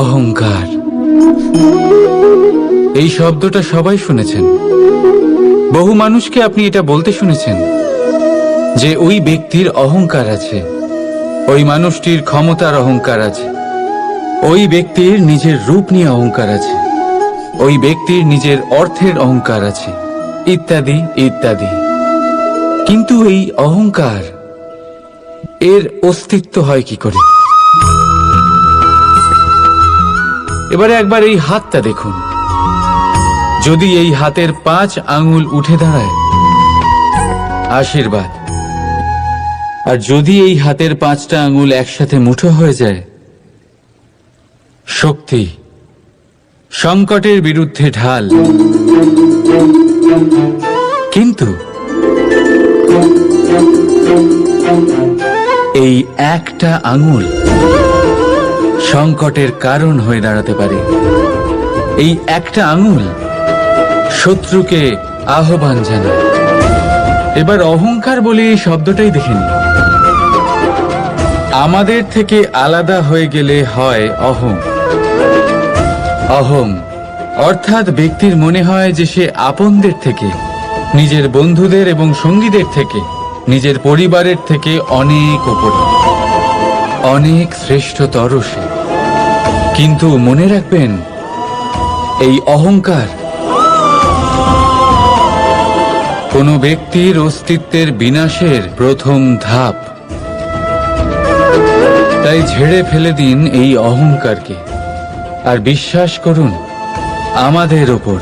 অহংকার। এই শব্দটা সবাই শুনেছেন। বহু মানুষকে আপনি এটা বলতে শুনেছেন যে ওই ব্যক্তির অহংকার আছে, ওই মানুষটির ক্ষমতার অহংকার আছে, ওই ব্যক্তির নিজের রূপ নিয়ে অহংকার আছে, ওই ব্যক্তির নিজের অর্থের অহংকার আছে, ইত্যাদি ইত্যাদি। কিন্তু এই অহংকার, এর অস্তিত্ব হয় কি করে? এবারে একবার এই হাতটা দেখুন। যদি এই হাতের পাঁচ আঙুল উঠে দাঁড়ায়, আশীর্বাদ। আর যদি এই হাতের পাঁচটা আঙুল একসাথে মুঠো হয়ে যায়, শক্তি সংকটের বিরুদ্ধে ঢাল। কিন্তু এই একটা আঙুল সংকটের কারণ হয়ে দাঁড়াতে পারে। এই একটা আঙুল শত্রুকে আহ্বান জানায়। এবার অহংকার বলে এই শব্দটাই দেখে আমাদের থেকে আলাদা হয়ে গেলে হয় অহং। অহং অর্থাৎ ব্যক্তির মনে হয় যে সে আপনদের থেকে, নিজের বন্ধুদের এবং সঙ্গীদের থেকে, নিজের পরিবারের থেকে অনেক ওপরে অনেক শ্রেষ্ঠতর সে। কিন্তু মনে রাখবেন, এই অহংকার কোনো ব্যক্তির অস্তিত্বের বিনাশের প্রথম ধাপ। তাই ঝেড়ে ফেলে দিন এই অহংকারকে। আর বিশ্বাস করুন, আমাদের ওপর,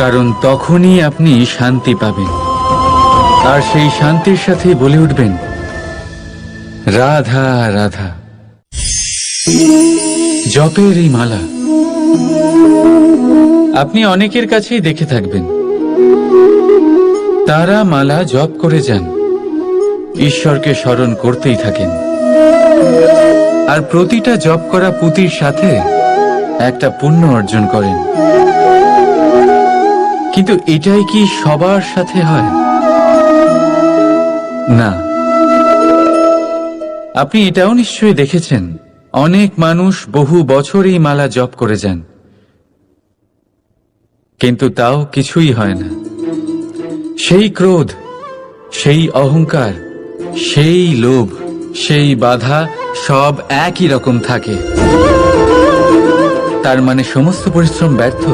কারণ তখনই আপনি শান্তি পাবেন। আর সেই শান্তির সাথে বলে উঠবেন, রাধা রাধা। জপের এই মালা আপনি অনেকের কাছেই দেখে থাকবেন। তারা মালা জপ করে যান। ঈশ্বরকে স্মরণ করতেই থাকেন। আর প্রতিটা জপ করা পুঁতির সাথে একটা পুণ্য অর্জন করেন। কিন্তু এটাই কি সবার সাথে হয়? না। আপনি এটাও নিশ্চয়ই দেখেছেন। অনেক মানুষ বহু বছর এই মালা জপ করে যান। কিন্তু তাও কিছুই হয় না। সেই ক্রোধ, সেই অহংকার, সেই লোভ, সেই বাধা সব একই রকম থাকে। তার মানে সমস্ত পরিশ্রম ব্যর্থ।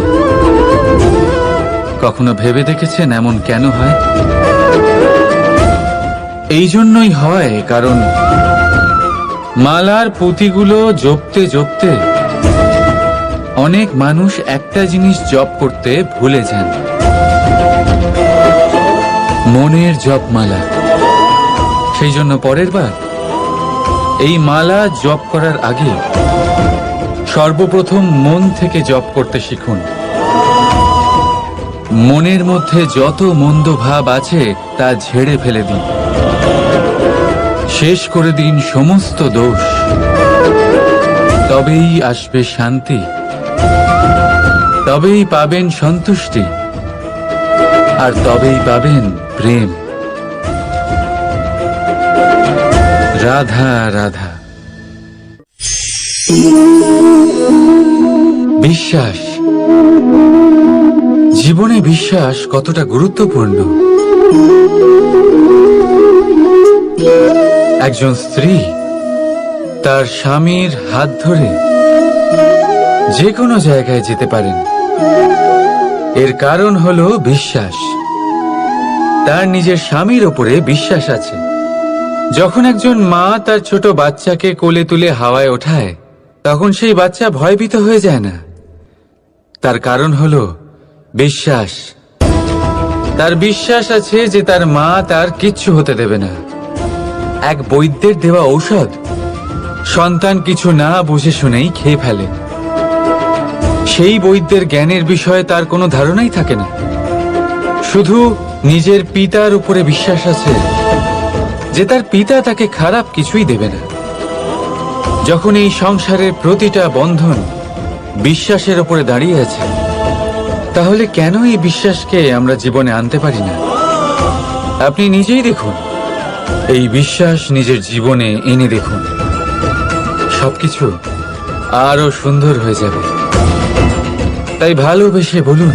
কখনো ভেবে দেখেছেন এমন কেন হয়? এই জন্যই হয়, কারণ মালার পুঁতিগুলো জপতে জপতে অনেক মানুষ একটা জিনিস জপ করতে ভুলে যান। মনের জপ মালা সেই জন্য পরের বার এই মালা জপ করার আগে সর্বপ্রথম মন থেকে জপ করতে শিখুন। মনের মধ্যে যত মন্দ ভাব আছে তা ঝেড়ে ফেলে দিন। শেষ করে দিন সমস্ত দোষ। তবেই আসবে শান্তি। তবেই পাবেন সন্তুষ্টি। আর তবেই পাবেন প্রেম। রাধা রাধা। বিশ্বাস। জীবনে বিশ্বাস কতটা গুরুত্বপূর্ণ? একজন স্ত্রী তার স্বামীর হাত ধরে যে কোনো জায়গায় যেতে পারেন। এর কারণ হলো বিশ্বাস। তার নিজের স্বামীর ওপরে বিশ্বাস আছে। যখন একজন মা তার ছোট বাচ্চাকে কোলে তুলে হাওয়ায় ওঠায়, তখন সেই বাচ্চা ভয়ভীত হয়ে যায় না। তার কারণ হলো বিশ্বাস। তার বিশ্বাস আছে যে তার মা তার কিচ্ছু হতে দেবে না। এক বৈদ্যের দেওয়া ঔষধ? সন্তান কিছু না বুঝে শুনেই খেয়ে ফেলে। সেই বৈদ্যের জ্ঞানের বিষয়ে তার কোনো ধারণাই থাকে না। শুধু নিজের পিতার উপরে বিশ্বাস আছে যে তার পিতা তাকে খারাপ কিছুই দেবে না। যখন এই সংসারের প্রতিটা বন্ধন বিশ্বাসের উপরে দাঁড়িয়ে আছে, তাহলে কেন এই বিশ্বাসকে আমরা জীবনে আনতে পারি না? আপনি নিজেই দেখুন। এই বিশ্বাস নিজের জীবনে এনে দেখুন। সবকিছু আরও সুন্দর হয়ে যাবে। তাই ভালোবেসে বলুন,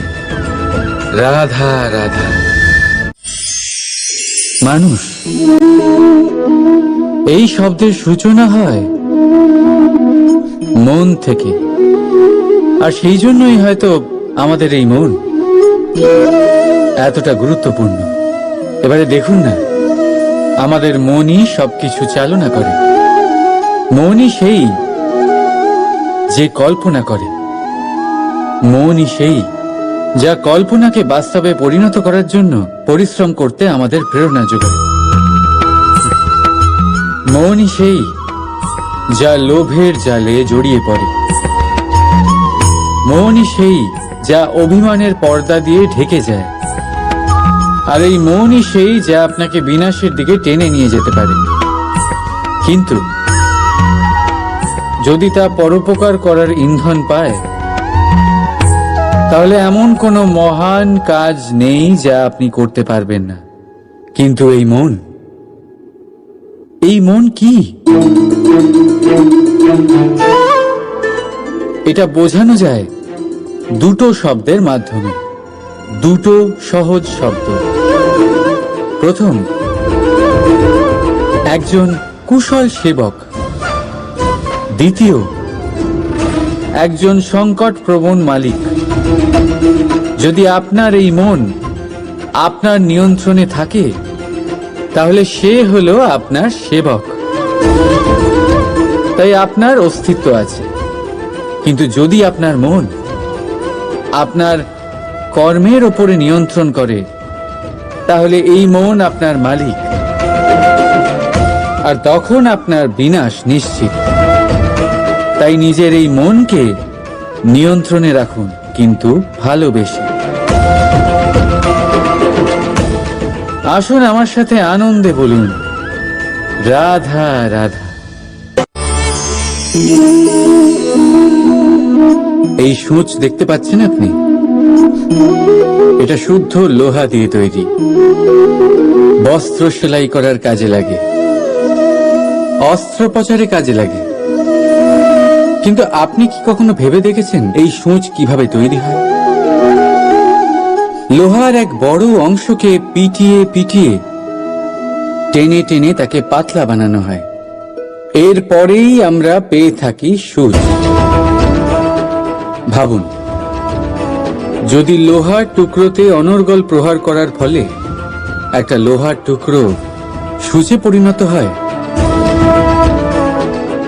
রাধা রাধা। মানুষ, এই শব্দের সূচনা হয় মন থেকে। আর সেই জন্যই হয়তো আমাদের এই মন এতটা গুরুত্বপূর্ণ। এবারে দেখুন না। আমাদের মনই সবকিছু চালনা করে। মনই সেই যে কল্পনা করে। মনই সেই যা কল্পনাকে বাস্তবে পরিণত করার জন্য পরিশ্রম করতে আমাদের প্রেরণা যোগায়। মনই সেই যা লোভের জালে জড়িয়ে পড়ে। মনই সেই যা অভিমানের পর্দা দিয়ে ঢেকে যায়। আর এই মনই সেই যা আপনাকে বিনাশের দিকে টেনে নিয়ে যেতে পারে। কিন্তু যদি তা পরোপকার করার ইন্ধন পায়, তাহলে এমন কোনো মহান কাজ নেই যা আপনি করতে পারবেন না। কিন্তু এই মন এই মন কি? এটা বোঝানো যায় দুটো শব্দের মাধ্যমে, দুটো সহজ শব্দ। প্রথম একজন কুশল সেবক। দ্বিতীয় একজন সংকট প্রবণ মালিক। যদি আপনার এই মন আপনার নিয়ন্ত্রণে থাকে, তাহলে সে হলো আপনার সেবক। তাই আপনার অস্তিত্ব আছে। কিন্তু যদি আপনার মন আপনার কর্মের ওপরে নিয়ন্ত্রণ করে তাহলে এই মন আপনার মালিক। আর তখন আপনার বিনাশ নিশ্চিত। তাই নিজের এই মনকে নিয়ন্ত্রণে রাখুন, কিন্তু ভালোবেসে। আসুন আমার সাথে আনন্দে বলুন, রাধা রাধা। এই সূচ দেখতে পাচ্ছেন আপনি? এটা শুদ্ধ লোহা দিয়ে তৈরি। বস্ত্র সেলাই করার কাজে লাগে। অস্ত্রোপচারে কাজে লাগে। কিন্তু আপনি কি কখনো ভেবে দেখেছেন এই সূচ কীভাবে তৈরি হয়? লোহার এক বড় অংশকে পিটিয়ে পিটিয়ে টেনে টেনে তাকে পাতলা বানানো হয়। এরপরেই আমরা পেয়ে থাকি সুচ। ভাবুন যদি লোহার টুকরোতে অনর্গল প্রহার করার ফলে একটা লোহার টুকরো সূচে পরিণত হয়,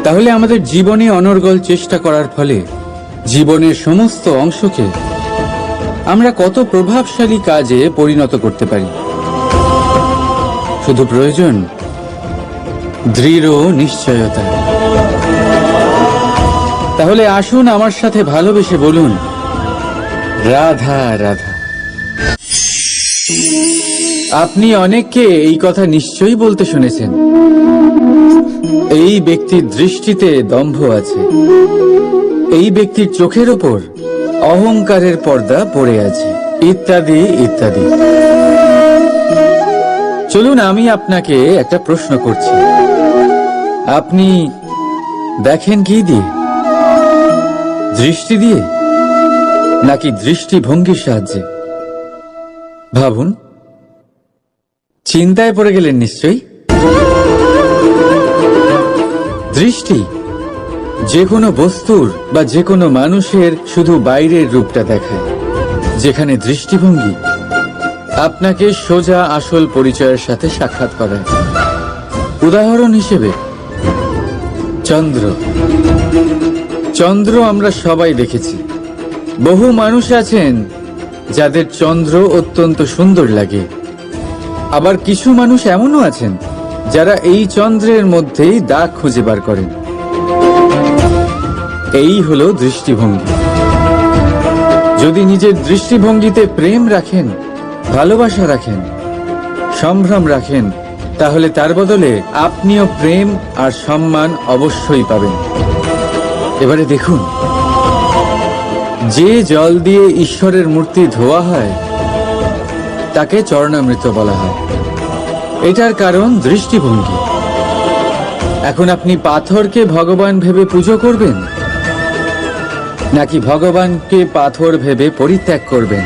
তাহলে আমাদের জীবনে অনর্গল চেষ্টা করার ফলে জীবনের সমস্ত অংশকে আমরা কত প্রভাবশালী কাজে পরিণত করতে পারি। শুধু প্রয়োজন দৃঢ় নিশ্চয়তা। তাহলে আসুন আমার সাথে ভালোবেসে বলুন রাধা রাধা। আপনি অনেককে এই কথা নিশ্চয়ই বলতে শুনেছেন। এই ব্যক্তির দৃষ্টিতে দম্ভ আছে। এই ব্যক্তির চোখের ওপর অহংকারের পর্দা পড়ে আছে। ইত্যাদি ইত্যাদি। চলুন, আমি আপনাকে একটা প্রশ্ন করছি। আপনি দেখেন কি দিয়ে? দৃষ্টি দিয়ে? নাকি দৃষ্টিভঙ্গির সাহায্যে? ভাবুন। চিন্তায় পড়ে গেলেন নিশ্চয়ই? দৃষ্টি যে কোনো বস্তুর বা যে কোনো মানুষের শুধু বাইরের রূপটা দেখায়, যেখানে দৃষ্টিভঙ্গি আপনাকে সোজা আসল পরিচয়ের সাথে সাক্ষাৎ করায়। উদাহরণ হিসেবে, চন্দ্র। চন্দ্র আমরা সবাই দেখেছি। বহু মানুষ আছেন যাদের চন্দ্র অত্যন্ত সুন্দর লাগে। আবার কিছু মানুষ এমনও আছেন যারা এই চন্দ্রের মধ্যেই দাগ খুঁজে বার করেন। এই হলো দৃষ্টিভঙ্গি। যদি নিজের দৃষ্টিভঙ্গিতে প্রেম রাখেন, ভালোবাসা রাখেন, সম্ভ্রম রাখেন, তাহলে তার বদলে আপনিও প্রেম আর সম্মান অবশ্যই পাবেন। এবারে দেখুন। যে জল দিয়ে ঈশ্বরের মূর্তি ধোয়া হয়, তাকে চরণামৃত বলা হয়। এটার কারণ দৃষ্টিভঙ্গি। এখন আপনি পাথরকে ভগবান ভেবে পুজো করবেন, নাকি ভগবানকে পাথর ভেবে পরিত্যাগ করবেন?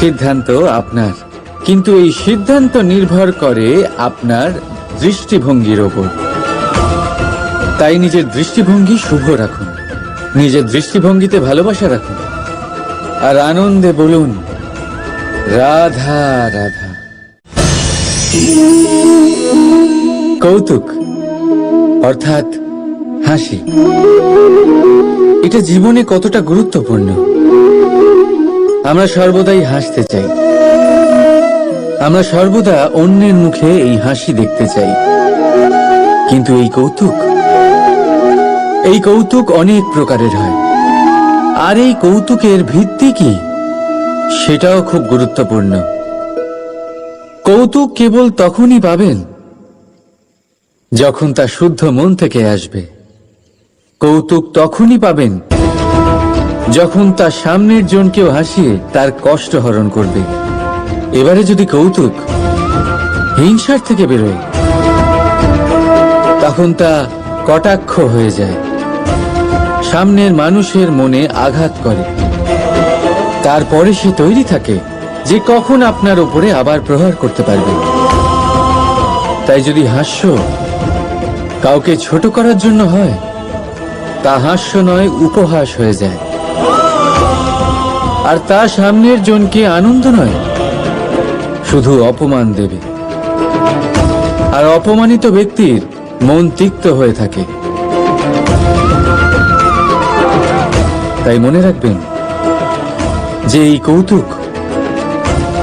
সিদ্ধান্ত আপনার। কিন্তু এই সিদ্ধান্ত নির্ভর করে আপনার দৃষ্টিভঙ্গির ওপর। তাই নিজের দৃষ্টিভঙ্গি শুভ রাখুন। নিজের দৃষ্টিভঙ্গিতে ভালোবাসা রাখুন। আর আনন্দে বলুন, রাধা রাধা। কৌতুক, অর্থাৎ হাসি। এটা জীবনে কতটা গুরুত্বপূর্ণ? আমরা সর্বদাই হাসতে চাই। আমরা সর্বদা অন্যের মুখে এই হাসি দেখতে চাই। কিন্তু এই কৌতুক এই কৌতুক অনেক প্রকারের হয়। আর এই কৌতুকের ভিত্তি কি? সেটাও খুব গুরুত্বপূর্ণ। কৌতুক কেবল তখনই পাবেন যখন তা শুদ্ধ মন থেকে আসবে। কৌতুক তখনই পাবেন যখন তা সামনের জনকেও হাসিয়ে তার কষ্ট হরণ করবে। এবারে যদি কৌতুক হিংসার থেকে বেরোয়, তখন তা কটাক্ষ হয়ে যায়। সামনের মানুষের মনে আঘাত করে। তারপরে সে তৈরি থাকে যে কখন আপনার উপরে আবার প্রহার করতে পারবে। তাই যদি হাস্য কাউকে ছোট করার জন্য হয়, তা হাস্য নয়, উপহাস হয়ে যায়। আর তা সামনের জনকে আনন্দ নয়, শুধু অপমান দেবে। আর অপমানিত ব্যক্তির মন তিক্ত হয়ে থাকে। তাই মনে রাখবেন যে এই কৌতুক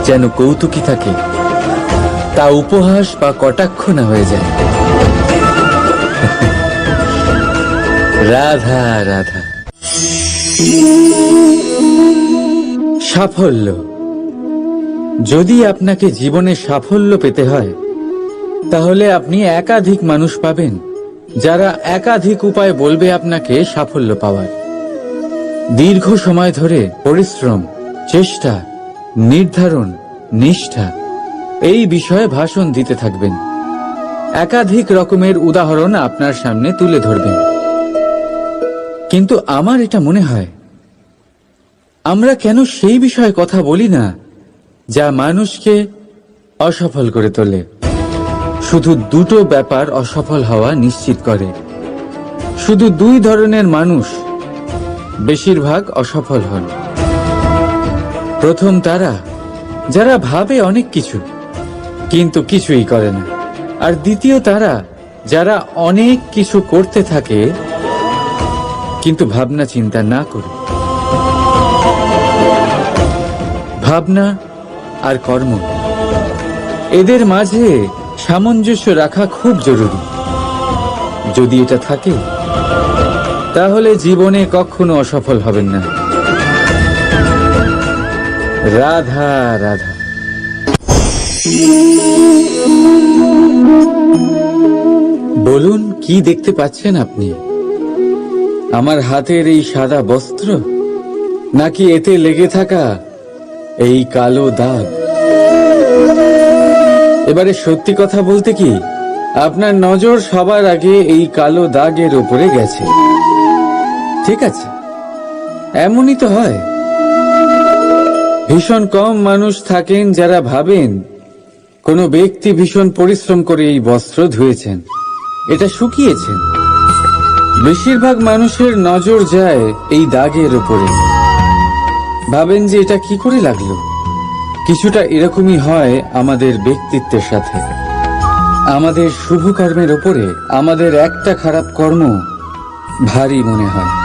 যেন কৌতুকই থাকে, তা উপহাস বা কটাক্ষ না হয়ে যায়। রাধা রাধা। সাফল্য। যদি আপনাকে জীবনে সাফল্য পেতে হয়, তাহলে আপনি একাধিক মানুষ পাবেন, যারা একাধিক উপায় বলবে আপনাকে সাফল্য পাওয়ার। দীর্ঘ সময় ধরে পরিশ্রম, চেষ্টা, নির্ধারণ, নিষ্ঠা, এই বিষয়ে ভাষণ দিতে থাকবেন। একাধিক রকমের উদাহরণ আপনার সামনে তুলে ধরবেন। কিন্তু আমার এটা মনে হয়, আমরা কেন সেই বিষয়ে কথা বলি না যা মানুষকে অসফল করে তোলে? শুধু দুটো ব্যাপার অসফল হওয়া নিশ্চিত করে। শুধু দুই ধরনের মানুষ বেশিরভাগ অসফল হন। প্রথম তারা, যারা ভাবে অনেক কিছু, কিন্তু কিছুই করে না। আর দ্বিতীয় তারা, যারা অনেক কিছু করতে থাকে, কিন্তু ভাবনা চিন্তা না করে। ভাবনা আর কর্ম, এদের মাঝে সামঞ্জস্য রাখা খুব জরুরি। যদি এটা থাকে তাহলে জীবনে কখনো অসফল হবেন না। রাধা রাধা। বলুন, কি দেখতে পাচ্ছেন আপনি? আমার হাতের এই সাদা বস্ত্র? নাকি এতে লেগে থাকা এই কালো দাগ? এবারে সত্যি কথা বলতে কি, আপনার নজর সবার আগে এই কালো দাগের উপরে গেছে। ঠিক আছে। এমনই তো হয়। ভীষণ কম মানুষ থাকেন যারা ভাবেন কোনো ব্যক্তি ভীষণ পরিশ্রম করে এই বস্ত্র ধুয়েছেন। এটা শুকিয়েছেন। বেশিরভাগ মানুষের নজর যায় এই দাগের উপরে। ভাবেন যে এটা কি করে লাগল? কিছুটা এরকমই হয় আমাদের ব্যক্তিত্বের সাথে। আমাদের শুভ কর্মের ওপরে আমাদের একটা খারাপ কর্ম ভারী মনে হয়।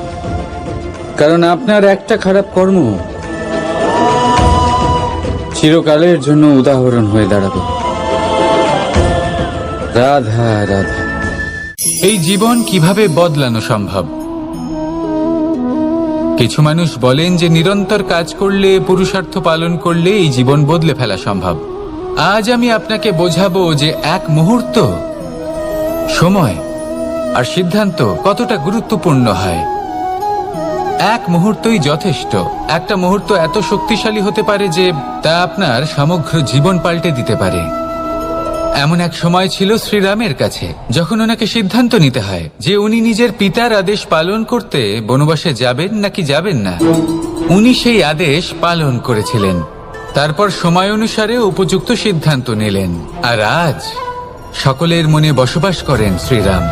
কারণ আপনার একটা খারাপ কর্ম চিরকালের জন্য উদাহরণ হয়ে দাঁড়াবে। রাধা রাধা। এই জীবন কীভাবে বদলানো সম্ভব? কিছু মানুষ বলেন যে নিরন্তর কাজ করলে, পুরুষার্থ পালন করলে এই জীবন বদলে ফেলা সম্ভব। আজ আমি আপনাকে বোঝাবো যে এক মুহূর্ত, সময় আর সিদ্ধান্ত কতটা গুরুত্বপূর্ণ হয়। এক মুহূর্তই যথেষ্ট। একটা মুহূর্ত এত শক্তিশালী হতে পারে যে তা আপনার সমগ্র জীবন পাল্টে দিতে পারে। এমন এক সময় ছিল শ্রীরামের কাছে, যখন ওনাকে সিদ্ধান্ত নিতে হয় যে উনি নিজের পিতার আদেশ পালন করতে বনবাসে যাবেন নাকি যাবেন না। উনি সেই আদেশ পালন করেছিলেন। তারপর সময় অনুসারে উপযুক্ত সিদ্ধান্ত নিলেন। আর আজ সকলের মনে বসবাস করেন শ্রীরাম।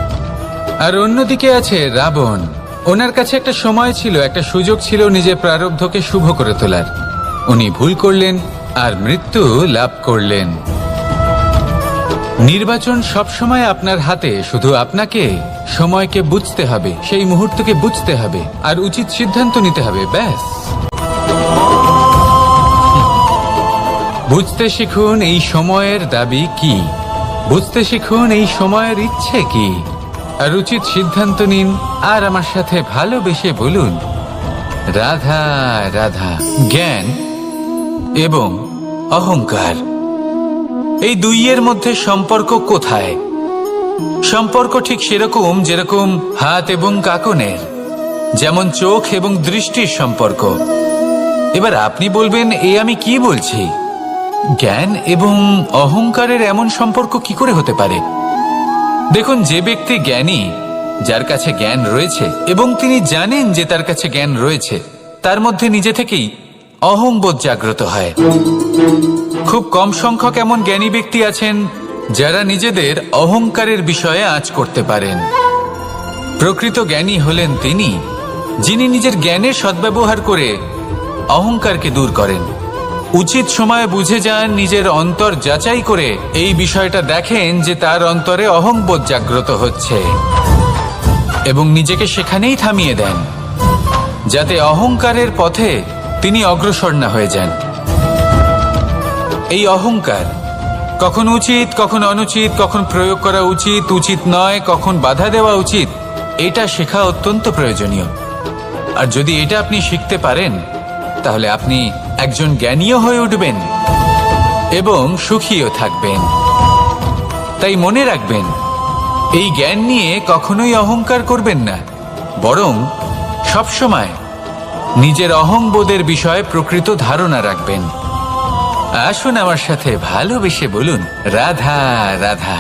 আর অন্যদিকে আছে রাবণ। ওনার কাছে একটা সময় ছিল, একটা সুযোগ ছিল নিজের প্রারব্ধকে শুভ করে তোলার। উনি ভুল করলেন আর মৃত্যু লাভ করলেন। নির্বাচন সবসময় আপনার হাতে, শুধু আপনাকে সময়কে বুঝতে হবে, সেই মুহূর্তকে বুঝতে হবে, আর উচিত সিদ্ধান্ত নিতে হবে, ব্যাস। বুঝতে শিখুন এই সময়ের দাবি কি? বুঝতে শিখুন এই সময়ের ইচ্ছে কি? আর উচিত সিদ্ধান্ত নিন আর আমার সাথে ভালোবেসে বলুন। রাধা রাধা। জ্ঞান এবং অহংকার। এই দুইয়ের মধ্যে সম্পর্ক কোথায়? সম্পর্ক ঠিক সেরকম যেরকম হাত এবং কাকনের, যেমন চোখ এবং দৃষ্টির সম্পর্ক। এবার আপনি বলবেন, এ আমি কি বলছি? জ্ঞান এবং অহংকারের এমন সম্পর্ক কি করে হতে পারে? দেখুন, যে ব্যক্তি জ্ঞানী, যার কাছে জ্ঞান রয়েছে, এবং তিনি জানেন যে তার কাছে জ্ঞান রয়েছে, তার মধ্যে নিজে থেকেই অহংবোধ জাগ্রত হয়। খুব কম সংখ্যক এমন জ্ঞানী ব্যক্তি আছেন, যারা নিজেদের অহংকারের বিষয়ে আঁচ করতে পারেন। প্রকৃত জ্ঞানী হলেন তিনি, যিনি নিজের জ্ঞানের সদ্ব্যবহার করে অহংকারকে দূর করেন। উচিত সময়ে বুঝে যান নিজের অন্তর যাচাই করে। এই বিষয়টা দেখেন যে তার অন্তরে অহংবোধ জাগ্রত হচ্ছে। এবং নিজেকে সেখানেই থামিয়ে দেন। যাতে অহংকারের পথে তিনি অগ্রসর না হয়ে যান। এই অহংকার কখন উচিত, কখন অনুচিত, কখন প্রয়োগ করা উচিত উচিত নয়, কখন বাধা দেওয়া উচিত, এটা শেখা অত্যন্ত প্রয়োজনীয়। আর যদি এটা আপনি শিখতে পারেন তাহলে আপনি একজন জ্ঞানীয় হয়ে উঠবেন এবং সুখীও থাকবেন। তাই মনে রাখবেন, এই জ্ঞান নিয়ে কখনোই অহংকার করবেন না, বরং সবসময় নিজের অহংবোধের বিষয়ে প্রকৃত ধারণা রাখবেন। আসুন আমার সাথে ভালোবেসে বলুন, রাধা রাধা।